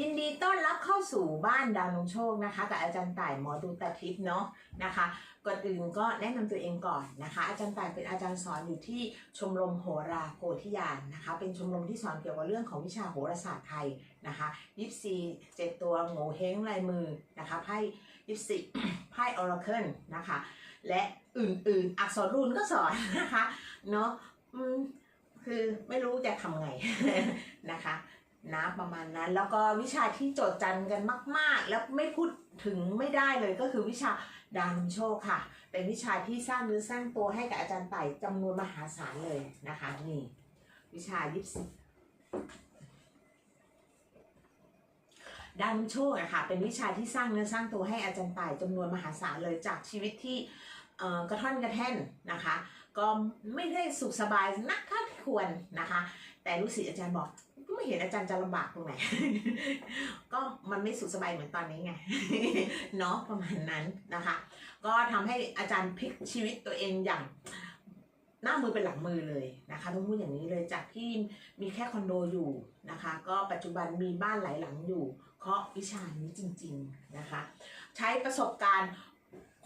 ยินดีต้อนรับเข้าสู่บ้านดาวนงโชคนะคะ กับอาจารย์ต่ายหมอดูตาทิพย์เนาะนะคะก่อนอื่นก็แนะนำตัวเองก่อนนะคะ อาจารย์ต่ายเป็นอาจารย์สอนอยู่ที่ชมรมโหราโพธิญาณนะคะ เป็นชมรมที่สอนเกี่ยวกับเรื่องของวิชาโหราศาสตร์ไทยนะคะยิปซีเจ็ดตัวโงเฮงลายมือนะคะไพ่ยิปซีไพ่ออราเคิลนะคะ และอื่นๆ อักษรรูนก็สอนนะคะเนาะคือไม่รู้จะทำไงนะคะ นะประมาณนั้น แล้วก็วิชาที่โจทย์จันกันมาก ๆ แล้วไม่พูดถึงไม่ได้เลยก็คือวิชาดาวนำโชคค่ะ เป็นวิชาที่สร้างเนื้อสร้างตัวให้กับอาจารย์ไต่จำนวนมหาศาลเลยนะคะนี่วิชายิปซีดาวนำโชคอะค่ะเป็นวิชาที่สร้างเนื้อสร้างตัวให้อาจารย์ไต่จำนวนมหาศาลเลยจากชีวิตที่กระท่อนกระแท่นนะคะ ก็ไม่ได้สุขสบายนักเท่าที่ควรนะคะ แต่รู้สึกอาจารย์บอก ไม่เห็นอาจารย์จะลำบากตรงไหน ก็มันไม่สุขสบายเหมือนตอนนี้ไง เนาะประมาณนั้นนะคะ ก็ทำให้อาจารย์พลิกชีวิตตัวเองอย่างหน้ามือเป็นหลังมือเลยนะคะต้องพูดอย่างนี้เลยจากที่มีแค่คอนโดอยู่นะคะ ก็ปัจจุบันมีบ้านหลายหลังอยู่ เพราะวิชานี้จริง ๆนะคะ ใช้ประสบการณ์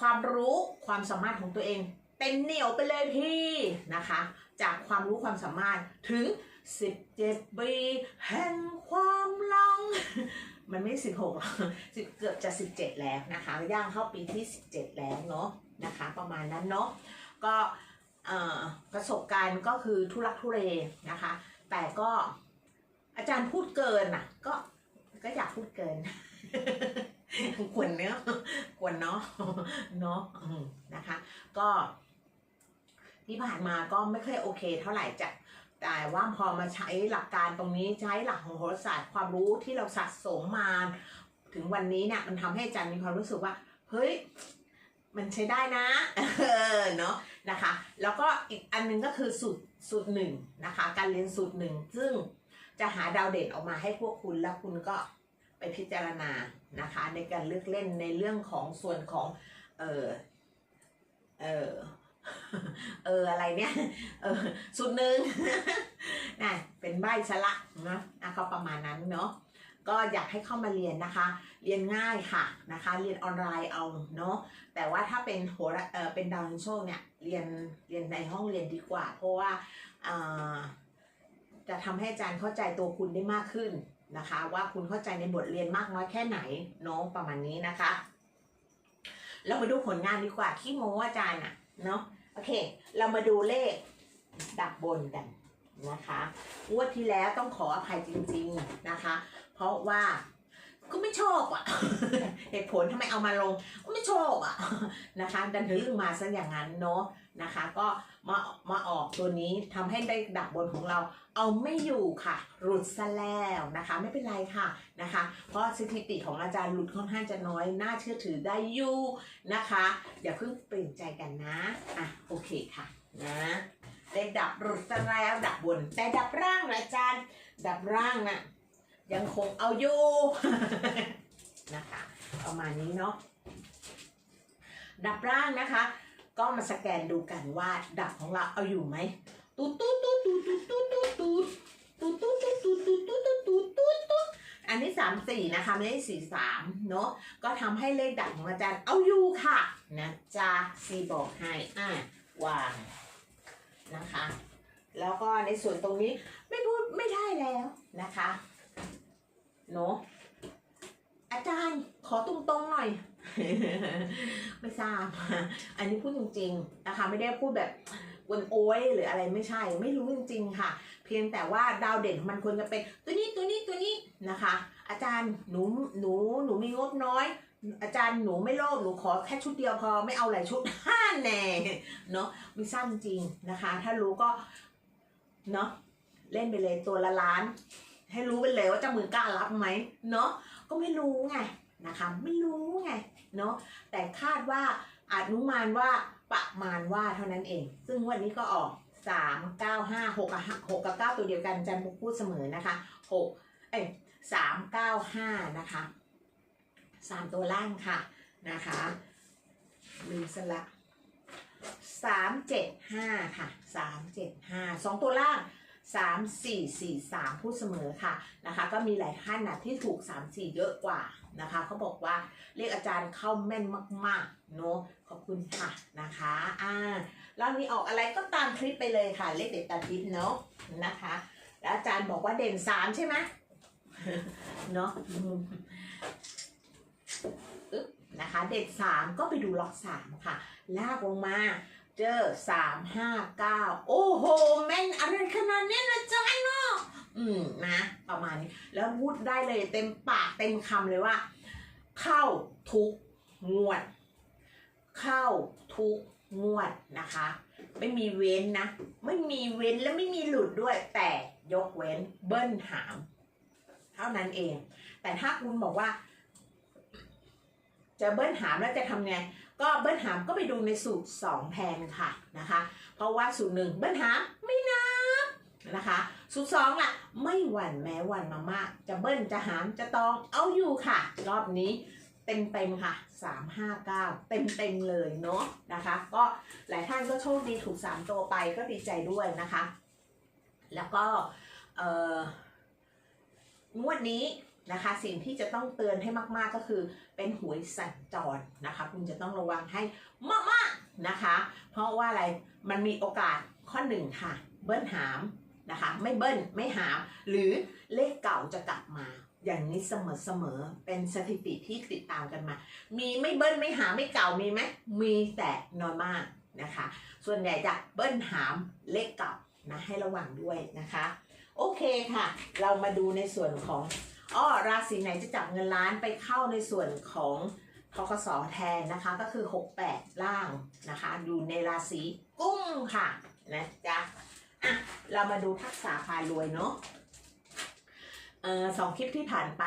ความรู้ความสามารถของตัวเองเต็มเหนียวไปเลยพี่นะคะ จากความรู้ความสามารถถึง 17ปีแห่งความหลัง มันไม่สิบหกหรอกสิบเกือบจะสิบเจ็ดแล้วนะคะ ย่างเข้าปีที่สิบเจ็ดแล้วเนาะนะคะ ประมาณนั้นเนาะก็ประสบการณ์ก็คือทุลักทุเลนะคะ แต่ก็อาจารย์พูดเกินอะ ก็ก็อยากพูดเกินควรเนาะควรเนาะเนาะนะคะ ก็ที่ผ่านมาก็ไม่ค่อยโอเค เท่าไหร่จะ แต่ว่าพอมาใช้หลักการตรงนี้ใช้หลักของโหราศาสตร์ความรู้ที่เราสะสมมาถึงวันนี้เนี่ยมันทำให้อาจารย์มีความรู้สึกว่า เฮ้ยมันใช้ได้นะเนาะนะคะ แล้วก็อีกอันหนึงก็คือสูตรสูตรหนึ่งนะคะ การเรียนสูตรหนึ่งซึ่งจะหาดาวเด่นออกมาให้พวกคุณแล้วคุณก็ไปพิจารณานะคะ ในการเลือกเล่นในเรื่องของส่วนของเออเออ เอออะไรเนี่ยเออสูตรหนึ่งนะเป็นใบสละนะนะก็ประมาณนั้นเนาะก็อยากให้เข้ามาเรียนนะคะ เรียนง่ายค่ะนะคะ เรียนออนไลน์เอาเนาะแต่ว่าถ้าเป็นโหราเออเป็นดาวน์โชคเนี่ยเรียนเรียนในห้องเรียนดีกว่า เพราะว่าอ่าจะทำให้อาจารย์เข้าใจตัวคุณได้มากขึ้นนะคะ ว่าคุณเข้าใจในบทเรียนมากน้อยแค่ไหนเนาะประมาณนี้นะคะเรามาดูผลงานดีกว่าขี้โม้อาจารย์อะเนาะ โอเค เรามาดูเลขดับบนกันนะคะงวดที่แล้วต้องขออภัยจริง ๆนะคะ เพราะว่าก็ไม่ชอบอะ เหตุผลทำไมเอามาลงก็ไม่ชอบอะนะคะ ดันถึงมาซะอย่างนั้นเนาะ นะคะ ก็มามาออกตัวนี้ทำให้ได้ดับบนของเรา เอาไม่อยู่ค่ะ หลุดซะแล้วนะคะ ไม่เป็นไรค่ะนะคะ เพราะสถิติของอาจารย์หลุดค่อนข้างจะน้อยน่าเชื่อถือได้อยู่นะคะ อย่าเพิ่งเปลี่ยนใจกันนะอะโอเคค่ะนะได้ดับรุดซะแล้วดับบน แต่ดับร่างนะอาจารย์ ดับร่างน่ะยังคงเอาอยู่นะคะ ประมาณนี้เนาะดับร่างนะคะ ก็มาสแกนดูกันว่าดับของเราเอาอยู่ไหมตูดตูดตูดตูดตูดตูดตูดตูดตูดตูดตูดตูดตูดตูดตูดตูดตูดอันนี้สามสี่นะคะไม่ได้สี่สามเนาะก็ทำให้เลขดับของอาจารย์เอาอยู่ค่ะนะจ๊ะซีบอกให้อ่าวางนะคะ แล้วก็ในส่วนตรงนี้ไม่พูดไม่ได้แล้วนะคะเนาะ อาจารย์ขอตรงๆหน่อย ไม่ทราบ อันนี้พูดจริงๆนะคะไม่ได้พูดแบบวนโอ้ยหรืออะไรไม่ใช่ ไม่รู้จริง ๆ ค่ะ เพียงแต่ว่าดาวเด่นมันควรจะเป็นตัวนี้ตัวนี้ตัวนี้นะคะ อาจารย์หนูหนูหนูมีงบน้อย อาจารย์หนูไม่โลภหนูขอแค่ชุดเดียวพอไม่เอาหลายชุดห้าแน่เนาะไม่สั้นจริงนะคะ ถ้ารู้ก็เนาะเล่นไปเลยตัวละล้าน ให้รู้ไปเลยว่าเจะมือกล้ารับไหมเนาะก็ไม่รู้ไงนะคะ ไม่รู้ไงเนาะแต่คาดว่าอาจนุมานว่าประมาณว่าเท่านั้นเอง ซึ่งวันนี้ก็ออกสามเก้าห้าหกกับหกกับเก้าตัวเดียวกันอาจันพูดเสมอนะคะหกเอ้สามเก้าห้านะคะสามตัวล่างค่ะนะคะลืมสละสามเจ็ดห้าค่ะสามเจ็ดห้าสองตัวล่าง 3 4 4 3 พูดเสมอค่ะนะคะก็มีหลายท่านนะที่ถูก 3 4 เยอะกว่านะคะเขาบอกว่าเลขอาจารย์เข้าแม่นมากๆเนาะขอบคุณค่ะนะคะอ่าแล้วมีออกอะไรก็ตามคลิปไปเลยค่ะ เลขเด็ดตามคลิปเนาะนะคะ แล้วอาจารย์บอกว่าเด่น 3 ใช่ไหมเนาะนะคะเด็ด3ก็ไปดูล็อก3ค่ะ ลากลงมา เจอสามห้าเก้าโอ้โหแม่นอะไรขนาดนี้นะจ๊ะเนาะอืมนะประมาณนี้ แล้วพูดได้เลยเต็มปากเต็มคำเลยว่า เข้าทุกงวด เข้าทุกงวดนะคะ ไม่มีเว้นนะ ไม่มีเว้นและไม่มีหลุดด้วย แต่ยกเว้นเบิ้ลหาม เท่านั้นเอง แต่ถ้าคุณบอกว่า จะเบิ้ลหามแล้วจะทำไง ก็เบิ้ลหามก็ไปดูในสูตร 2 แทนค่ะนะคะ เพราะว่าสูตรหนึ่งเบิ้ลหามไม่นับนะคะ สูตรสองล่ะ ไม่หวั่นแม้หวั่นมามาก จะเบิ้ลจะหามจะตองเอาอยู่ค่ะ รอบนี้เต็มเต็มๆค่ะ 3 5 9เต็มเต็มๆเลยเนาะนะคะ ก็หลายท่านก็โชคดีถูก 3 ตัวไปก็ดีใจด้วยนะคะ แล้วก็งวดนี้ นะคะ สิ่งที่จะต้องเตือนให้มากๆก็คือ เป็นหวยสัญจรนะคะ คุณจะต้องระวังให้มากๆนะคะ เพราะว่าอะไรมันมีโอกาสข้อหนึ่งค่ะ เบิ้ลหามนะคะ ไม่เบิ้ลไม่หาม หรือเลขเก่าจะกลับมา อย่างนี้เสมอๆเป็นสถิติที่ติดตามกันมา มีไม่เบิ้ลไม่หามไม่เก่ามีไหมมีแต่น้อยมากนะคะ ส่วนใหญ่จะเบิ้ลหามเลขเก่านะให้ระวังด้วยนะคะ โอเคค่ะ เรามาดูในส่วนของ อ้อราศีไหนจะจับเงินล้านไปเข้าในส่วนของทกสแทนนะคะก็คือ 68 ล่างนะคะอยู่ในราศีกุ้งค่ะนะจ๊ะอะเรามาดูทักษะพารวยเนาะเออสองคลิปที่ผ่านไป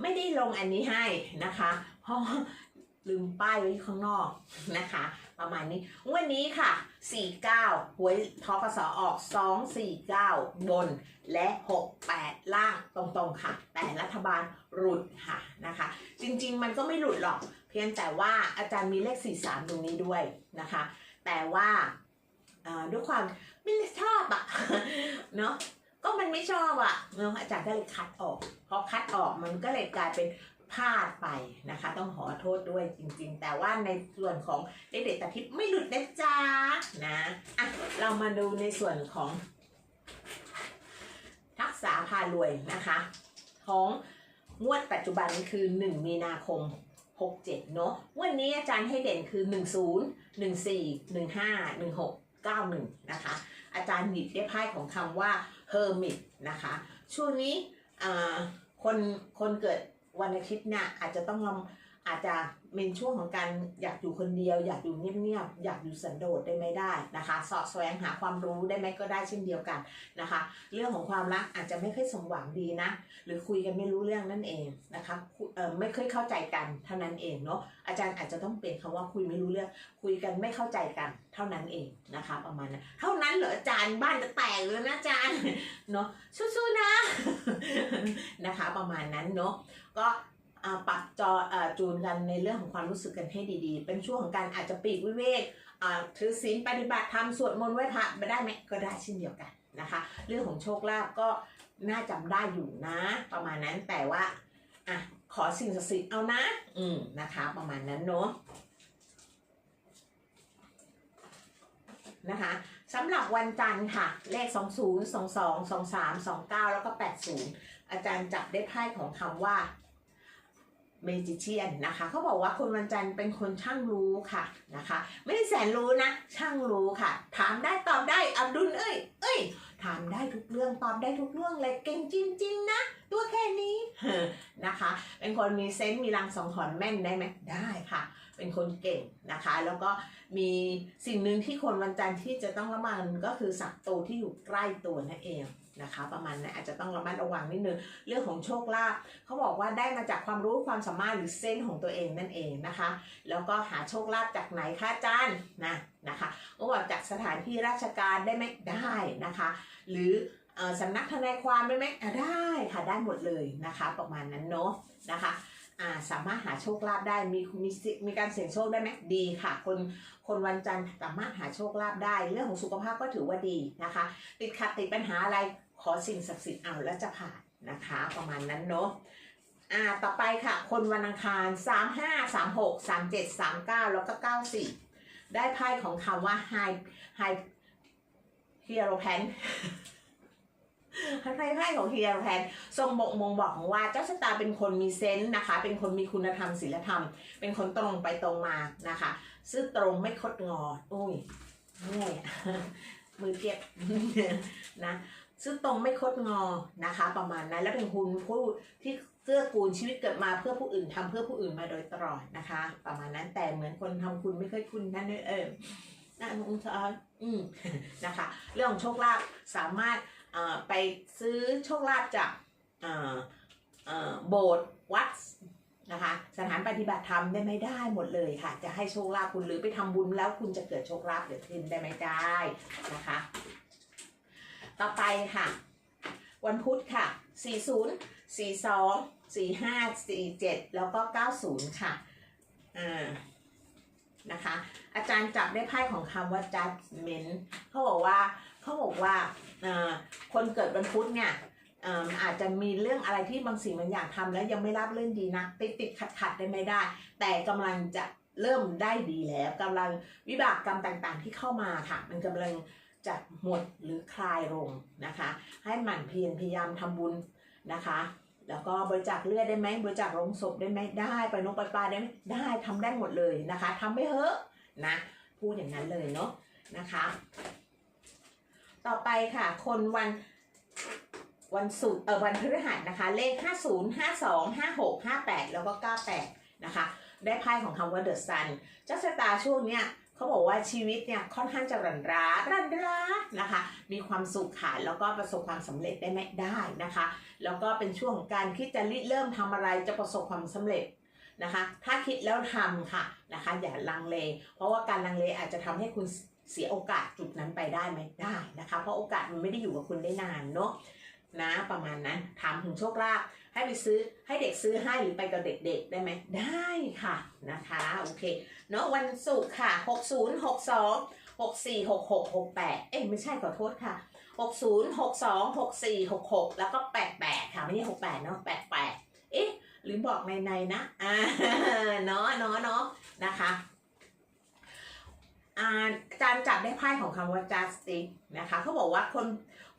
ไม่ได้ลงอันนี้ให้นะคะ เพราะลืมป้ายไว้ข้างนอกนะคะ ประมาณนี้วันนี้ค่ะ 49หวยทกสอออก 249 บนและ 68 ล่างตรงๆค่ะ แต่รัฐบาลหลุดค่ะนะคะ จริงๆมันก็ไม่หลุดหรอก เพียงแต่ว่าอาจารย์มีเลข 43 ตรงนี้ด้วยนะคะ แต่ว่าด้วยความไม่ได้ชอบอะเนาะก็มันไม่ชอบอะเนาะอาจารย์ก็เลยคัดออกพอคัดออกมันก็เลยกลายเป็น พลาดไปนะคะ ต้องขอโทษด้วยจริงๆ แต่ว่าในส่วนของเด็กๆตาทิพย์ไม่หลุดนะจ๊ะนะอะเรามาดูในส่วนของ ทักษะพารวยนะคะ ของงวดปัจจุบันคือ 1 มีนาคม 67 เนอะวันนี้อาจารย์ให้เด่นคือ 10 14 15 16 91 นะคะ อาจารย์หยิบได้ไพ่ของคำว่า hermit นะคะ ช่วงนี้อ่าคนคนเกิด วันอาทิตย์เนี่ยอาจจะต้องลำ อาจจะเป็นช่วงของการอยากอยู่คนเดียว อยากอยู่เงียบๆอยากอยู่สันโดษได้ไหมได้นะคะ สอบแสวงหาความรู้ได้ไหมก็ได้เช่นเดียวกันนะคะ เรื่องของความรักอาจจะไม่ค่อยสมหวังดีนะ หรือคุยกันไม่รู้เรื่องนั่นเองนะคะคุเอ่อไม่เคยเข้าใจกันเท่านั้นเองเนาะอาจารย์อาจจะต้องเปลี่ยนคำว่าคุยไม่รู้เรื่อง คุยกันไม่เข้าใจกันเท่านั้นเองนะคะ ประมาณนั้นเท่านั้นเหรออาจารย์บ้านจะแตกเลยนะอาจารย์เนาะสู้ๆนะนะคะ ประมาณนั้นเนาะก็ ปรับจออจูนกันในเรื่องของความรู้สึกกันให้ดีๆ เป็นช่วงของการอาจจะปีกวิเวกถือศีลปฏิบัติธรรมสวดมนต์ไหว้พระไปได้ไหมก็ได้เช่นเดียวกันนะคะ เรื่องของโชคลาภก็น่าจำได้อยู่นะ ประมาณนั้นแต่ว่าอะขอสิ่งศักดิ์สิทธิ์เอานะ อืมนะคะ ประมาณนั้นเนาะนะคะสำหรับวันจันทร์ค่ะ เลข 20 22 23 29 แล้วก็ 80 อาจารย์จับได้ไพ่ของคำว่า เมจิเชียนนะคะเขาบอกว่าคนวันจันทร์เป็นคนช่างรู้ค่ะนะคะ ไม่ได้แสนรู้นะ ช่างรู้ค่ะ ถามได้ตอบได้อับดุลเอ้ยเอ้ยถามได้ทุกเรื่องตอบได้ทุกเรื่องเลยเก่งจริงๆนะ ตัวแค่นี้นะคะ เป็นคนมีเซนส์มีรังสังหรณ์แม่นได้ไหมได้ค่ะ เป็นคนเก่งนะคะ แล้วก็มีสิ่งหนึ่งที่คนวันจันทร์ที่จะต้องระมัดก็คือศัตรูที่อยู่ใกล้ตัวนั่นเอง นะคะ ประมาณนั้นอาจจะต้องระมัดระวังนิดนึงเรื่องของโชคลาภเขาบอกว่าได้มาจากความรู้ความสามารถหรือเส้นของตัวเองนั่นเองนะคะ แล้วก็หาโชคลาภจากไหนคะอาจารย์นะนะคะก็บอกจากสถานที่ราชการได้ไหมได้นะคะ หรืออ่อสำนักทนายความได้ไหมได้ค่ะได้หมดเลยนะคะ ประมาณนั้นเนาะนะคะาสามารถหาโชคลาภได้มีมีมีการเสี่ยงโชคได้ไหมดีค่ะ คนคนวันจันทร์สามารถหาโชคลาภได้ เรื่องของสุขภาพก็ถือว่าดีนะคะ ติดขัดติดปัญหาอะไร ขอสิ่งศักดิ์สิทธิ์เอาแล้วจะผ่านนะคะ ประมาณนั้นเนาะอ่าต่อไปค่ะ คนวันอังคาร 3 5 3 6 3 7 3 9 แล้วก็ 94 ได้ไพ่ของคำว่า high high hero pan ไพ่ไพ่ของเฮียแพนทรงบอกมงบอกว่าเจ้าชะตาเป็นคนมีเซนส์นะคะ เป็นคนมีคุณธรรมศีลธรรม เป็นคนตรงไปตรงมานะคะ ซื่อตรงไม่คดงอ อุ้ยเหนื่อยมือเจ็บนะ ซื่อตรงไม่คดงอนะคะ ประมาณนั้นแล้วเป็นคุณผู้ที่เกื้อกูลชีวิตเกิดมาเพื่อผู้อื่นทำเพื่อผู้อื่นมาโดยตลอดนะคะ ประมาณนั้นแต่เหมือนคนทำคุณไม่เคยคุณนั่นเออน่าสงสารอืมนะคะ เรื่องของโชคลาภสามารถเอ่อไปซื้อโชคลาภจากเอ่อเอ่อโบสถ์วัดนะคะสถานปฏิบัติธรรมได้ไหมได้หมดเลยค่ะ จะให้โชคลาภคุณหรือไปทำบุญแล้วคุณจะเกิดโชคลาภเกิดขึ้นได้ไหมได้นะคะ ต่อไปค่ะ วันพุธค่ะ 40 42 45 47 แล้วก็ 90 ค่ะอ่านะคะ อาจารย์จับได้ไพ่ของคำว่า judgment เขาบอกว่าเขาบอกว่าคนเกิดวันพุธเนี่ยเอ่ออาจจะมีเรื่องอะไรที่บางสิ่งบางอย่างทำแล้วยังไม่รับเรื่องดีนะติดติดขัดขัดได้ไม่ได้ แต่กำลังจะเริ่มได้ดีแล้วกำลังวิบากกรรมต่างๆที่เข้ามาค่ะ มันกำลัง จะหมดหรือคลายลงนะคะ ให้หมั่นเพียรพยายามทำบุญนะคะ แล้วก็บริจาคเลือดได้ไหมบริจาคลงศพได้ไหมได้ไปนกไปปลาได้ไหมได้ทำได้หมดเลยนะคะทำไปเถอะนะพูดอย่างนั้นเลยเนาะนะคะ ต่อไปค่ะ คนวันวันศุกร์เออวันพฤหัสนะคะ เลข 50 52 56 58 แล้วก็ 98 นะคะ ได้ไพ่ของคำว่า The Sun เจ้าชะตาช่วงเนี้ย เขาบอกว่าชีวิตเนี่ยค่อนข้างจะรันร้ารันร้านะคะ มีความสุขค่ะแล้วก็ประสบความสำเร็จได้ไหมได้นะคะ แล้วก็เป็นช่วงของการคิดจะริเริ่มทำอะไรจะประสบความสำเร็จนะคะ ถ้าคิดแล้วทำค่ะนะคะ อย่าลังเล เพราะว่าการลังเลอาจจะทำให้คุณเสียโอกาสจุดนั้นไปได้ไหมได้นะคะ เพราะโอกาสมันไม่ได้อยู่กับคุณได้นานเนาะนะประมาณนั้นถามถึงโชคลาภ ให้ไปซื้อให้เด็กซื้อให้หรือไปกับเด็กๆ ได้ไหมได้ค่ะนะคะโอเคเนาะวันศุกร์ค่ะ 60 62 64 66 68 เอ้ยไม่ใช่ขอโทษค่ะ 60 62 64 66 แล้วก็ 88 ค่ะ ไม่ใช่68 เนาะ88 เอ๊ะหรือบอกในในๆนะอ่าเนาะเนาะเนาะนะคะอาจารย์จับได้ไพ่ของคำว่า justice นะคะเขาบอกว่าคน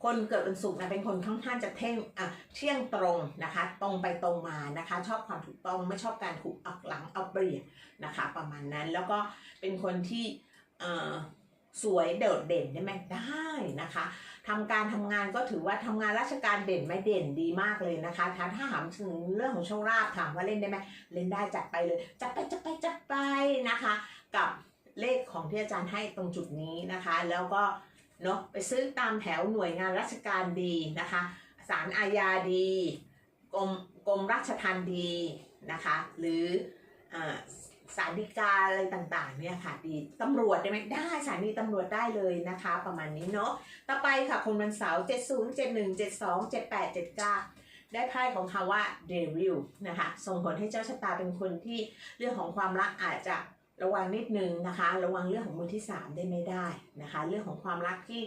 คนเกิดวันศุกร์นะเป็นคนค่อนข้างจะเท่งอะเที่ยงตรงนะคะ ตรงไปตรงมานะคะ ชอบความถูกต้องไม่ชอบการถูกอักหลังเอาเปรียบนะคะ ประมาณนั้นแล้วก็เป็นคนที่เอ่อสวยโดดเด่นได้ไหมได้นะคะทำการทำงานก็ถือว่าทำงานราชการเด่นไม่เด่นดีมากเลยนะคะถ้าถ้าถามถึงเรื่องของโชคลาภถามว่าเล่นได้ไหมเล่นได้จัดไปเลยจัดไปจัดไปจัดไปนะคะ กับเลขของที่อาจารย์ให้ตรงจุดนี้นะคะ แล้วก็ เนาะไปซื้อตามแถวหน่วยงานราชการดีนะคะศาลอาญาดีกรมกรมราชทัณฑ์ดีนะคะหรืออาศาลฎีกาอะไรต่างๆเนี่ยค่ะดีตำรวจได้ไหมได้สถานีตำรวจได้เลยนะคะ ประมาณนี้เนาะต่อไปค่ะคนวันเสาร์70 71 72 78 79 ได้ไพ่ของคำว่าเดวิลนะคะส่งผลให้เจ้าชะตาเป็นคนที่เรื่องของความรักอาจจะ ระวังนิดนึงนะคะ ระวังเรื่องของมือที่สามได้ไม่ได้นะคะ เรื่องของความรักที่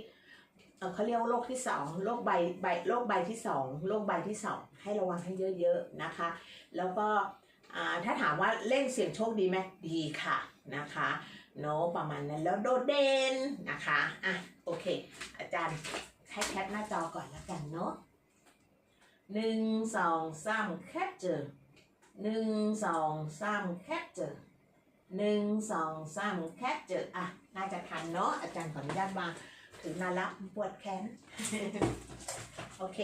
เเขาเรียกโรคที่สองโรคใบใบโรคใบที่สองโรคใบที่สองให้ระวังให้เยอะๆนะคะ แล้วก็ถ้าถามว่าเล่นเสี่ยงโชคดีไหมดีค่ะนะคะโนประมาณนั้นแล้วโดดเด่นนะคะอะโอเค อาจารย์ให้แคปหน้าจอก่อนแล้วกันเนาะหนึ่งสองสามแคปเจอหนึ่งสองสามแคปเจอ หนึ่งสองสามแคปเจออะ น่าจะทันเนาะอาจารย์ขออนุญาตวางถือนาละปวดแขน โอเค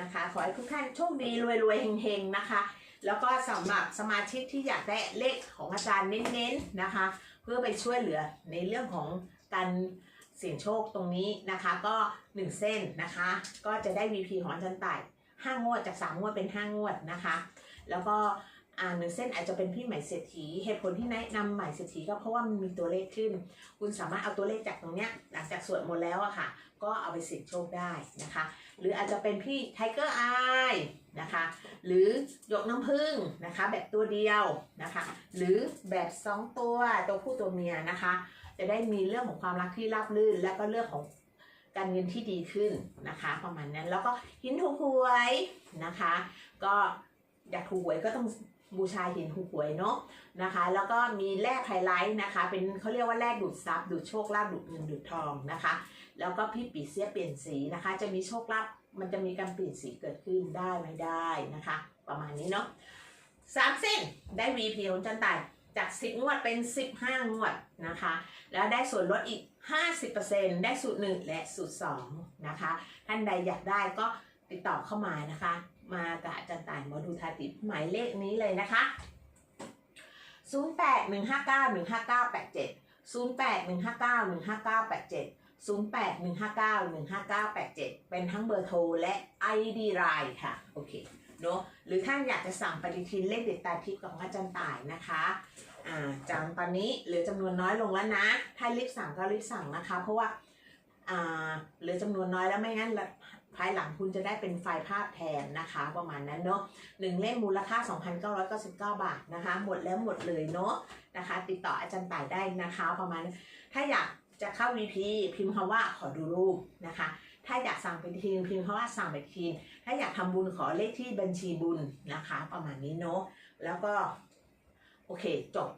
นะคะ ขอให้ทุกท่านโชคดีรวยรวยๆเฮงๆนะคะ แล้วก็สำหรับสมาชิกที่อยากได้เลขของอาจารย์เน้นๆนะคะ เพื่อไปช่วยเหลือในเรื่องของการเสี่ยงโชคตรงนี้นะคะก็ 1 เส้นนะคะ ก็จะได้ VP ของอาจารย์ต่าย5งวดจาก 3 งวดเป็น 5 งวดนะคะ แล้วก็ อ่าหนึ่งเส้นอาจจะเป็นพี่ใหม่เศรษฐีเหตุผลที่แนะนำใหม่เศรษฐีก็เพราะว่ามันมีตัวเลขขึ้น คุณสามารถเอาตัวเลขจากตรงเนี้ยหลังจากสวดมนต์แล้วอะค่ะ ก็เอาไปเสี่ยงโชคได้นะคะ หรืออาจจะเป็นพี่ไทเกอร์อนะนะคะ หรือยกน้ำผึ้งนะคะ แบบตัวเดียวนะคะ หรือแบบสองตัวตัวผู้ตัวเมียนะคะ จะได้มีเรื่องของความรักที่ราบรื่น และก็เรื่องของการเงินที่ดีขึ้นนะคะ ประมาณนั้นแล้วก็หินถูกหวยนะคะ ก็อยากถูกหวยก็ต้อง บูชาหินถูหวยเนาะนะคะ แล้วก็มีแร่ไฮไลท์นะคะ เป็นเขาเรียกว่าแร่ดูดซับดูดโชคลาภดูดเงินดูดทองนะคะ แล้วก็พี่ปีเสียเปลี่ยนสีนะคะ จะมีโชคลาภมันจะมีการเปลี่ยนสีเกิดขึ้นได้ไม่ได้นะคะ ประมาณนี้เนาะสามเส้นได้ VP ของจันตายจาก 10 งวดเป็น 15 งวดนะคะ แล้วได้ส่วนลดอีก 50%ได้สูตร 1 และสูตร 2 นะคะ ท่านใดอยากได้ก็ติดต่อเข้ามานะคะ มากับอาจารย์ต่ายหมอดูทาติหมายเลขนี้เลยนะคะ 0815915987 0815915987 0815915987 เป็นทั้งเบอร์โทรและ ID ไลน์ค่ะ โอเคเนอะหรือท่านอยากจะสั่งปฏิทินเลขเด็ดตาทิพย์ของอาจารย์ต่ายนะคะอ่าจังตอนนี้เหลือจำนวนน้อยลงแล้วนะ ถ้ารีบสั่งก็รีบสั่งนะคะ เพราะว่าอ่าเหลือจำนวนน้อยแล้วไม่งั้นละ ภายหลังคุณจะได้เป็นไฟล์ภาพแทนนะคะ ประมาณนั้นเนาะหนึ่งเล่มมูลค่า 2,999 บาทนะคะ หมดแล้วหมดเลยเนาะนะคะ ติดต่ออาจารย์ต่ายได้นะคะ ประมาณนั้นถ้าอยากจะเข้า VP พิมพ์คำว่าขอดูรูปนะคะ ถ้าอยากสั่งไปทีนพิมพ์คำว่าสั่งไปทีถ้าอยากทำบุญขอเลขที่บัญชีบุญนะคะ ประมาณนี้เนาะแล้วก็โอเคจบ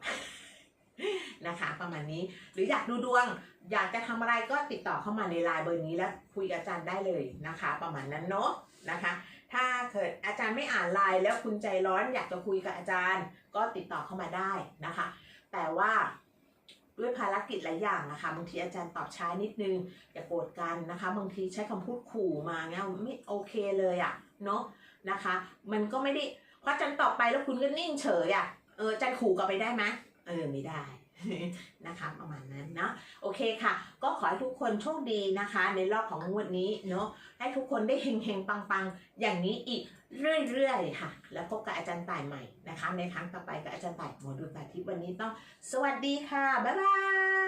นะคะ ประมาณนี้หรืออยากดูดวง อยากจะทำอะไรก็ติดต่อเข้ามาในไลน์เบอร์นี้แล้วคุยกับอาจารย์ได้เลยนะคะ ประมาณนั้นเนาะนะคะ ถ้าเกิดอาจารย์ไม่อ่านไลน์แล้วคุณใจร้อนอยากจะคุยกับอาจารย์ ก็ติดต่อเข้ามาได้นะคะ แต่ว่าด้วยภารกิจหลายอย่างนะคะบางทีอาจารย์ตอบช้านิดนึงอย่าโกรธกันนะคะบางทีใช้คำพูดขู่มาเงี้ยไม่โอเคเลยอะเนาะนะคะ มันก็ไม่ได้พราะอาจารย์ตอบไปแล้วคุณก็นิ่งเฉยอะเอออาจารย์ขู่กลับไปได้ไหมเออไม่ได้ นะคะประมาณนั้นเนาะโอเคค่ะ ก็ขอให้ทุกคนโชคดีนะคะ ในรอบของงวดนี้เนาะให้ทุกคนได้เฮงๆปังๆ อย่างนี้อีกเรื่อยๆค่ะ แล้วพบกับอาจารย์ต่ายใหม่นะคะ ในครั้งต่อไปกับอาจารย์ต่ายหมอดูตาทิพย์วันนี้ต้อง สวัสดีค่ะ บ๊ายบาย